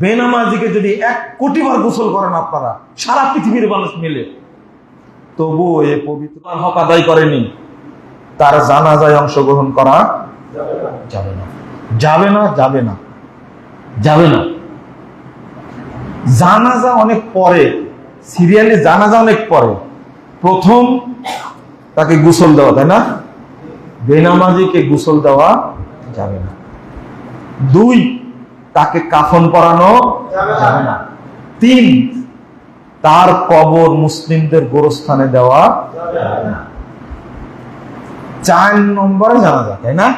বেনামাজিকে যদি এক কোটি বার গোসল করেন আপনারা সারা পৃথিবীর মানুষ মিলে। তবু এ পবিত্র হক আদায় করেনি। তার জানাজায় অংশগ্রহণ করা যাবে না। যাবে না যাবে না। যাবে না। জানাজা অনেক পরে সিরিয়ালে জানাজা অনেক পরে। প্রথম তাকে গোসল দেওয়া তাই না? বেনামাজিকে গোসল দেওয়া যাবে না। দুই তাকে কাফন পরানো যাবে না। তিন, তার কবর মুসলিমদের গোরস্থানে দেওয়া চার নম্বরে জানা যায়, তাই না?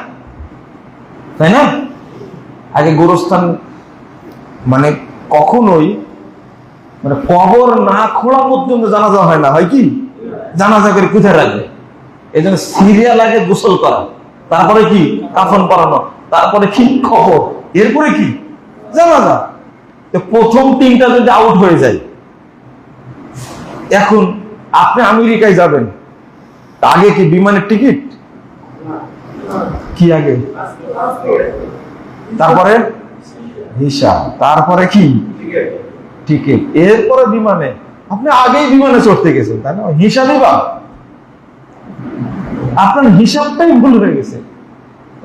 তাই না? আগে গোরস্থান মানে কখনোই মানে কবর না খোলা পর্যন্ত জানাজা হয় না, হয় কি? জানাজা করে কোথায় রাখবে? এই জন্য সিরিয়াল আগে গোসল করা, তারপরে কি? কাফন পরানো, তারপরে কি? খবর এরপরে কি? জানাজা প্রথম তিনটা যদি আউট হয়ে যায়, এখন আপনি আমেরিকায় যাবেন, আগে কি বিমানের টিকিট? কি আগে? তারপরে? ভিসা তারপরে কি? টিকিট। এরপরে বিমানে। আপনি আগেই বিমানে চড়তে গেছেন, তাই না? হিসাবে বা আপনার হিসাবটাই ভুল হয়ে গেছে।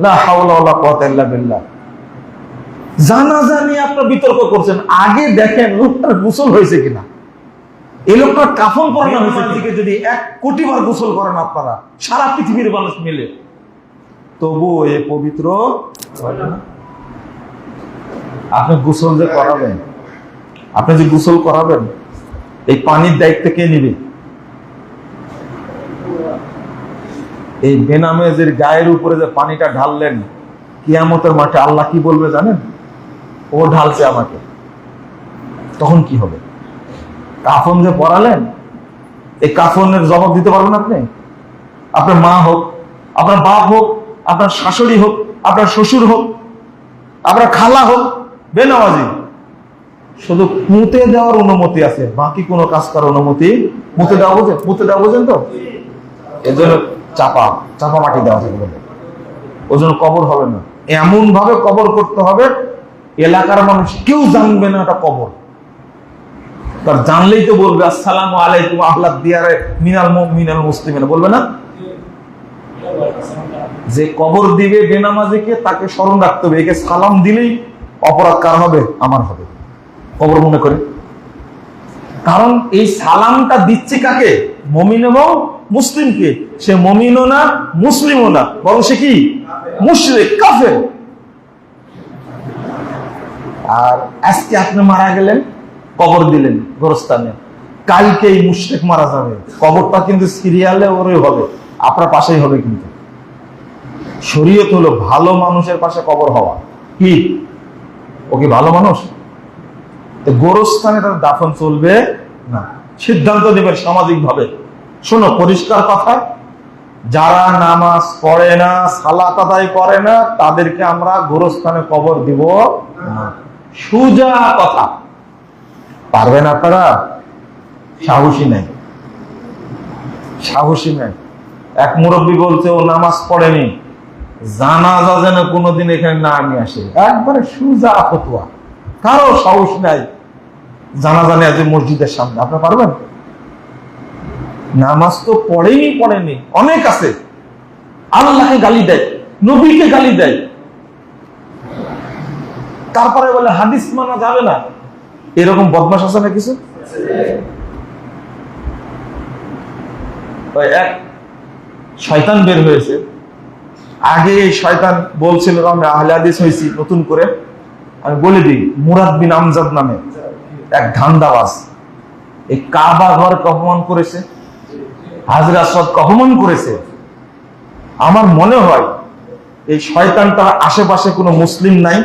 লা হাওলা ওয়ালা কুওয়াতা ইল্লা জানাজা নিয়ে আপনার বিতর্ক করছেন। আগে দেখেন লোকটার গোসল হয়েছে কিনা। এই লোকটার কাফন পরানো হয়েছে যদি এক কোটি বার গোসল করেন আপনারা, সারা পৃথিবীর মানুষ মিলে। তবু এ পবিত্র আপনি গোসল যে করাবেন, আপনি যে গোসল করাবেন, এই পানির দায়িত্ব কে নিবে? এই বেনামেজের গায়ের উপরে যে পানিটা ঢাললেন, কিয়ামতের মাঠে আল্লাহ কি বলবে জানেন? ও ঢালছে আমাকে। তখন কি হবে? কাফন যে পরালেন এই কাফনের জবাব দিতে পারবেন আপনি? আপনার মা হোক, আপনার বাপ হোক, আপনার শাশুড়ি হোক, আপনার শ্বশুর হোক, আপনার খালা হোক, বেনামাজি। শুধু পুঁতে দেওয়ার অনুমতি আছে, বাকি কোনো কাজ করার অনুমতি পুঁতে দেওয়া বোঝেন পুঁতে দেওয়া বোঝেন তো? এর জন্য চাপা চাপা মাটি দেওয়া ওই জন্য কবর হবে না। এমন ভাবে কবর করতে হবে এলাকার মানুষ কেউ জানবে না এটা কবর। তার জানলেই তো বলবে, আসসালামু আলাইকুম আহ্লাদ দিয়ারে মিনাল মিনাল মুসলিমিন। বলবে না? যে কবর দিবে বেনামাজিকে তাকে স্মরণ রাখতে হবে। একে সালাম দিলেই অপরাধ কার হবে? আমার হবে। কবর মনে করে। কারণ এই সালামটা দিচ্ছে কাকে? মমিন এবং মুসলিমকে। সে মমিনও না, মুসলিমও না। বরং সে কি? মুশরিক, কাফের। আর আজকে আপনি মারা গেলেন, কবর দিলেন গোরস্থানে। কালকে এই মুশরিক মারা যাবে। কবরটা কিন্তু সিরিয়ালে ওরই হবে, আপনার পাশেই হবে কিন্তু। শরীয়ত হলো ভালো মানুষের পাশে কবর হওয়া। কি? ও কি ভালো মানুষ? তো গোরস্থানে তার দাফন চলবে না। সিদ্ধান্ত নেবেন সামাজিক ভাবে শোনো, পরিষ্কার কথা, যারা নামাজ পড়ে না, সালাত আদায় করে না, তাদেরকে আমরা গোরস্থানে কবর দিব না। সুজা কথা। পারবেন আপনারা? সাহসী নেই। সাহসী নেই। এক মুরব্বী বলছে, ও নামাজ পড়েনি। জানাজা যেন কোনোদিন এখানে না নিয়ে আসে। একবারে সুজা ফতুয়া। কারও সাহস নাই জানাজা নেই আছে মসজিদের সামনে। আপনার পারবেন? নামাজ তো পড়েনি পড়েনি। অনেক আছে। আল্লাহকে গালি দেয়, নবীকে গালি দেয়। তারপরে বলে হাদিস মানা যাবে না। এরকম বদমাস আছে না কিছু? এক শয়তান বের হয়েছে। আগে এই শয়তান বলছিল আমি আহলে হাদিস হয়েছি, নতুন করে। আমি বলে দিই, মুরাদ বিন আমজাদ নামে এক ধান্দাবাজ। এই কাবা ঘর অপমান করেছে, হাজরা সব অপমান করেছে। আমার মনে হয়, এই শয়তানটার আশেপাশে কোনো মুসলিম নাই।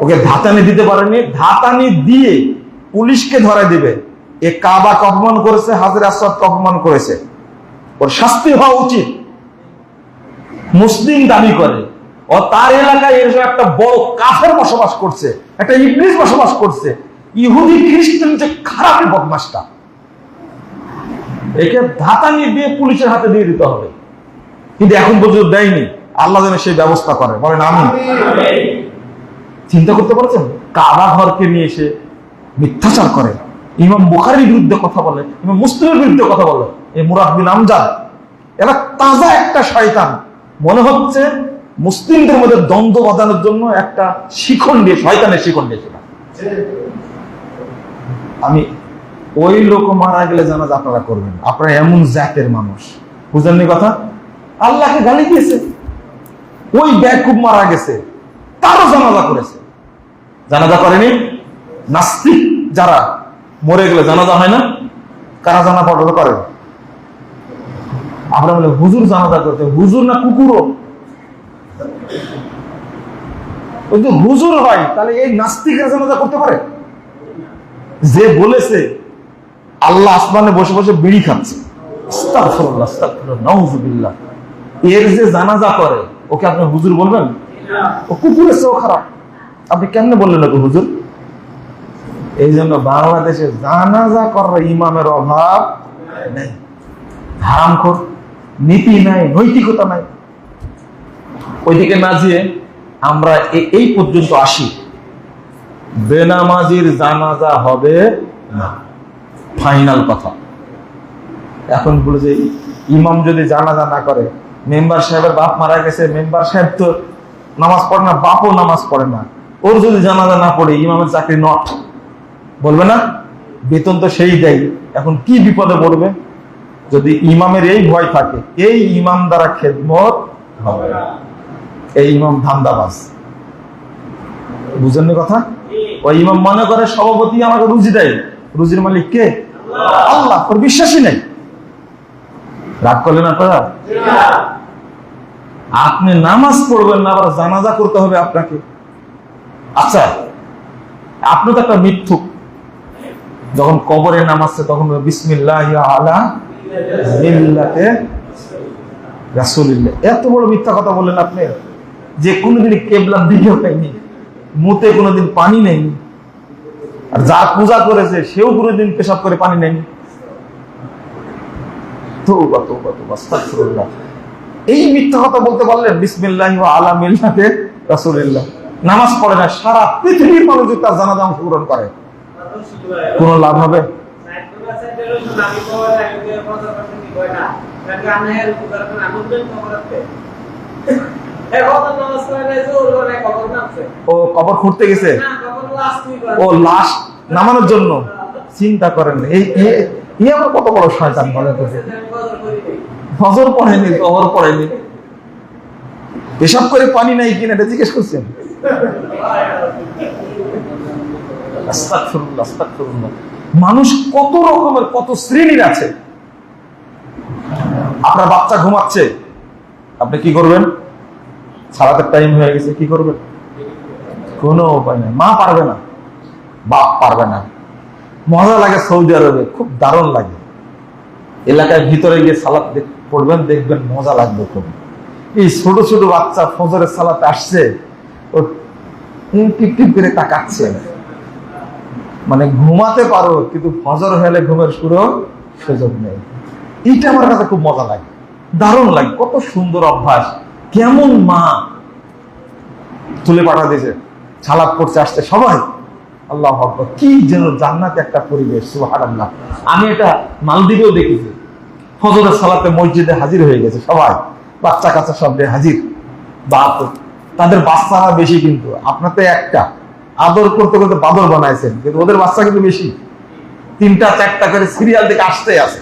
ওকে ধাতানি দিতে পারেনি ধাতানি দিয়ে পুলিশকে ধরে দিবে। এ কাবা অপমান করেছে, হাজির আসাদ অপমান করেছে। ওর শাস্তি হওয়া উচিত। মুসলিম দাবি করে। ও তার এলাকায় এসে একটা বড় কাফের বসবাস করছে, একটা ইংলিশ বসবাস করছে। ইহুদি, খ্রিস্টান যে খারাপ বদমাসটা একে ধাতানি দিয়ে পুলিশের হাতে দিয়ে দিতে হবে। কিন্তু এখন পর্যন্ত দেয়নি। আল্লাহ যেন সেই ব্যবস্থা করে। বলেন আমি চিন্তা করতে পারছেন? কাবা ঘরকে নিয়ে এসে মিথ্যাচার করে। ইমাম বুখারির বিরুদ্ধে কথা বলে, ইমাম মুসলিমের বিরুদ্ধে কথা বলে। এই মুরাদ বিন আমজাদ, এরা তাজা একটা শয়তান। মনে হচ্ছে মুসলিমদের মধ্যে দ্বন্দ্ব বাঁধানোর জন্য একটা শিখন দিয়ে, শয়তানের শিখন দিয়েছিল আমি ওই লোক মারা গেলে জানাজ আপনারা করবেন আপনারা এমন জাতের মানুষ। বুঝলেননি কথা? আল্লাহকে গালি দিয়েছে। ওই ব্যাকুব মারা গেছে। তারও জানাজা করেছে। জানাজা করেনি? নাস্তিক যারা, মরে গেলে জানাজা হয় না? কারা জানা পড়া করে? আমরা বলে, হুজুর জানাজা করতে, হুজুর না কুকুরও? যে হুজুর হয়, তাহলে এই নাস্তিকের জানাজা করতে পারে? যে বলেছে, আল্লাহ আসমানে বসে বসে বিড়ি খাচ্ছে। এর যে জানাজা করে, ওকে আপনি হুজুর বলবেন? ও কুকুরের চেয়েও খারাপ। আপনি কেমনে বললেন ওকে হুজুর? এই জন্য বাংলাদেশে জানাজা করার ইমামের অভাব নেই। হারাম কর নীতি নাই নৈতিকতা নাই। ওইদিকে না যেয়ে আমরা এই পর্যন্ত আসি। বেনামাজির জানাজা হবে না। ফাইনাল কথা। এখন বলে যে ইমাম যদি জানাজা না করে মেম্বার সাহেবের বাপ মারা গেছে মেম্বার সাহেব তো নামাজ পড়ে না বাপও নামাজ পড়ে না। ওর যদি জানাজা না পড়ে ইমামের চাকরি নট বলবে না বেতন তো সেই দেয়। এখন কি বিপদে পড়বে? যদি ইমামের এই ভয় থাকে এই ইমাম দ্বারা খেদমত হবে এই ইমাম ধান্দাবাজ। বুঝেননি কথা? ওই ইমাম মনে করে সভাপতি আমাকে রুজি দেয়। রুজির মালিক কে? আল্লাহ। তোর বিশ্বাসই নেই। রাগ করলেন আপনারা আপনি নামাজ পড়বেন না, আবার জানাজা করতে হবে আপনাকে। আচ্ছা আপনি তো একটা মিথ্যুক। যখন কবরে নামাজছে তখন বিসমিল্লাহ আলা এত বড় মিথ্যা কথা বললেন আপনি। যে কোনোদিন কেবলার দিকেও নেয়নি মুতে কোনোদিন পানি নেয়নি, আর যা পূজা করেছে, সেও কোনোদিন পেশাব করে পানি নেয়নি। তৌবা তৌবা তৌবা, আস্তাগফিরুল্লাহ। এই মিথ্যা কথা বলতে পারলেন বিসমিল্লাহ ওয়া আলা মিল্লাতে রাসূলিল্লাহ। নামাজ পড়ে না, সারা পৃথিবীর মানুষ তার জানাজা অংশগ্রহণ করে। কোনো লাভ হবে? ও কবর খুঁড়তে গেছে? ও লাশ নামানোর জন্য? চিন্তা করেন এই এ কত বড় শয়তান বলে। ফজর পড়েনি কবর পড়েনি পেশাব করে পানি নাই কিনা এটা জিজ্ঞেস করছেন। মানুষ কত রকমের, কত শ্রেণির আছে? আপনার বাচ্চা ঘুমাচ্ছে, আপনি কি করবেন? সারাতের টাইম হয়ে গেছে, কি করবেন? কোনো উপায় নেই। মা পারবে না, বাপ পারবে না। মজা লাগে সৌদি আরবে, খুব দারুণ লাগে। এলাকায় ভিতরে গিয়ে সালাদ দেখ- পড়বেন, দেখবেন মজা লাগবে খুব। এই ছোট ছোট বাচ্চা ফজরের সালাতে আসছে, ও টিপ টিপ করে তাকাচ্ছে। মানে ঘুমাতে পারো, কিন্তু ফজর হলে ঘুমের শুরু সুযোগ নেই। এইটা আমার কাছে খুব মজা লাগে। দারুণ লাগে, কত সুন্দর অভ্যাস। কেমন মা তুলে পাঠা দিয়েছে ছালাপ করতে আসছে সবাই। আল্লাহ কি যেন জান্নাতে একটা পরিবেশ, সুবহানাল্লাহ। আমি এটা মালদ্বীপেও দেখেছি। ফজরের সালাতে মসজিদে হাজির হয়ে গেছে সবাই। বাচ্চা কাচ্চা সব হাজির। বাপ তাদের বাচ্চা বাচ্চারা বেশি কিন্তু। আপনার তো একটা। আদর করতে করতে বাদর বানাইছেন। কিন্তু ওদের বাচ্চা কিন্তু বেশি। তিনটা, চারটা করে সিরিয়াল থেকে আসতে আছে।